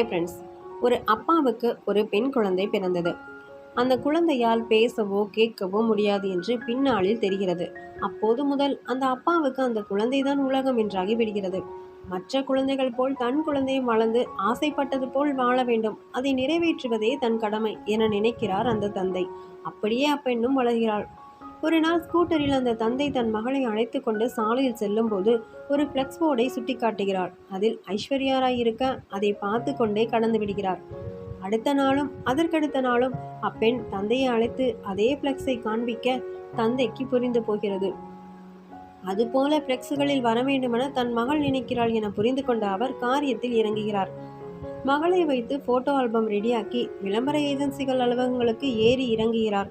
Friends ஒரு அப்பாவுக்கு ஒரு பெண் குழந்தை பிறந்தது. அந்த குழந்தையால் பேசவோ கேட்கவோ முடியாது என்று பின்னாளில் தெரிகிறது. அப்போது முதல் அந்த அப்பாவுக்கு அந்த குழந்தைதான் உலகம் என்றாகி விடுகிறது. மற்ற குழந்தைகள் போல் தன் குழந்தையும் வளர்ந்து ஆசைப்பட்டது போல் வாழ வேண்டும். அதை நிறைவேற்றுவதே தன் கடமை என நினைக்கிறார் அந்த தந்தை. அப்படியே அப்பெண்ணும் வளர்கிறாள். ஒரு நாள் ஸ்கூட்டரில் அந்த தந்தை தன் மகளை அழைத்து கொண்டு சாலையில் செல்லும்போது ஒரு ஃப்ளெக்ஸ் போர்டை சுட்டி காட்டுகிறார் அதில் ஐஸ்வர்யா ராய் இருக்க அதை பார்த்து கொண்டே கடந்து விடுகிறார். அடுத்த நாளும் அதற்கடுத்த நாளும் அப்பெண் தந்தையை அழைத்து அதே ஃப்ளெக்ஸை காண்பிக்க தந்தைக்கு புரிந்து போகிறது. அதுபோல ஃப்ளெக்ஸுகளில் வர வேண்டுமென தன் மகள் நினைக்கிறாள் என புரிந்து கொண்ட அவர் காரியத்தில் இறங்குகிறார். மகளை வைத்து போட்டோ ஆல்பம் ரெடியாக்கி விளம்பர ஏஜென்சிகள் அலுவலகங்களுக்கு ஏறி இறங்குகிறார்.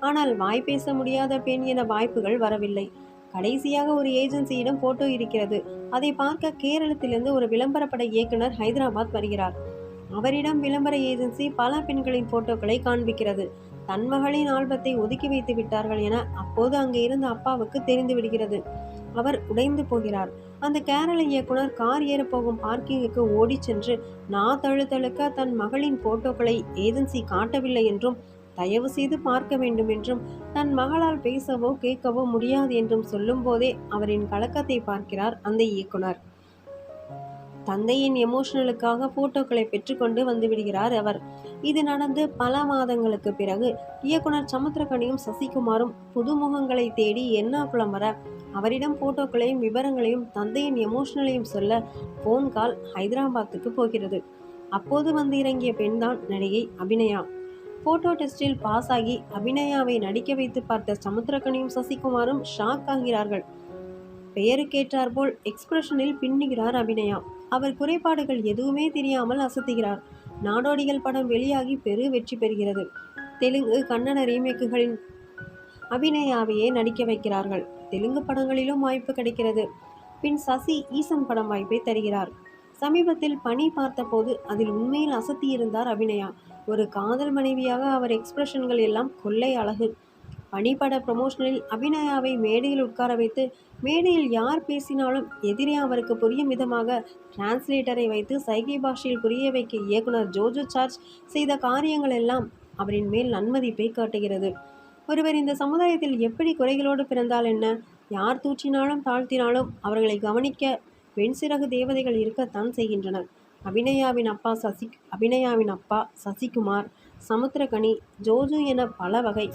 ஆனால் வாய் பேச முடியாத பெண் என வாய்ப்புகள் வரவில்லை. கடைசியாக ஒரு ஏஜென்சியிடம் போட்டோ இருக்கிறது. அதை பார்க்க கேரளத்திலிருந்து ஒரு விளம்பரப்பட இயக்குனர் ஹைதராபாத் வருகிறார். அவரிடம் விளம்பர ஏஜென்சி பல பெண்களின் போட்டோக்களை காண்பிக்கிறது. தன் மகளின் ஆல்பத்தை ஒதுக்கி வைத்து விட்டார்கள் என அப்போது அங்கே இருந்த அப்பாவுக்கு தெரிந்து விடுகிறது. அவர் உடைந்து போகிறார். அந்த கேரள இயக்குனர் கார் ஏறப்போகும் பார்க்கிங்குக்கு ஓடிச் சென்று நா தழுத்தழுக்க தன் மகளின் போட்டோக்களை ஏஜென்சி காட்டவில்லை என்றும் தயவு செய்து பார்க்க வேண்டும் என்றும் தன் மகளால் பேசவோ கேட்கவோ முடியாது என்றும் சொல்லும்போதே அவரின் கலக்கத்தை பார்க்கிறார் அந்த இயக்குனர். தந்தையின் எமோஷனலுக்காக போட்டோக்களை பெற்றுக்கொண்டு வந்து விடுகிறார் அவர். இது நடந்து பல மாதங்களுக்கு பிறகு இயக்குனர் சமுத்திரகனியும் சசிகுமாரும் புதுமுகங்களை தேடி எர்ணாகுளம் வர அவரிடம் போட்டோக்களையும் விவரங்களையும் தந்தையின் எமோஷனலையும் சொல்ல ஃபோன் கால் ஹைதராபாத்துக்கு போகிறது. அப்போது வந்து இறங்கிய பெண்தான் நடிகை அபிநயா. போட்டோ டெஸ்டில் பாஸ் ஆகி அபிநயாவை நடிக்க வைத்து பார்த்த சமுத்திரகனியும் சசிகுமாரும் ஷாக் ஆகிறார்கள். பெயருக்கேற்றார் போல் எக்ஸ்பிரஷனில் பின்னுகிறார் அபிநயா. அவர் குறைபாடுகள் எதுவுமே தெரியாமல் அசத்துகிறார். நாடோடிகள் படம் வெளியாகி பெரு வெற்றி பெறுகிறது. தெலுங்கு கன்னட ரீமேக்குகளின் அபிநயாவையே நடிக்க வைக்கிறார்கள். தெலுங்கு படங்களிலும் வாய்ப்பு கிடைக்கிறது. பின் சசி ஈசன் படம் வாய்ப்பை தருகிறார். சமீபத்தில் பணி பார்த்தபோது அதில் உண்மையில் அசத்தியிருந்தார் அபிநயா. ஒரு காதல் மனைவியாக அவர் எக்ஸ்பிரஷன்கள் எல்லாம் கொள்ளை அழகு. பனிப்பட ப்ரமோஷனில் அபிநயாவை மேடையில் உட்கார வைத்து மேடையில் யார் பேசினாலும் எதிரே அவருக்கு புரியும் விதமாக டிரான்ஸ்லேட்டரை வைத்து சைகை பாஷையில் புரிய வைக்க இயக்குனர் ஜோஜோ சார்ஜ் செய்த காரியங்கள் எல்லாம் அவரின் மேல் நன்மதிப்பை காட்டுகிறது. ஒருவர் இந்த சமுதாயத்தில் எப்படி குறைகளோடு பிறந்தால் என்ன? யார் தூற்றினாலும் தாழ்த்தினாலும் அவர்களை கவனிக்க வெண்சிறகு தேவதைகள் இருக்கத்தான் செய்கின்றனர். அபிநயாவின் அப்பா சசி அபிநயாவின் அப்பா சசிகுமார் சமுத்திரகனி ஜோஜு என பல வகை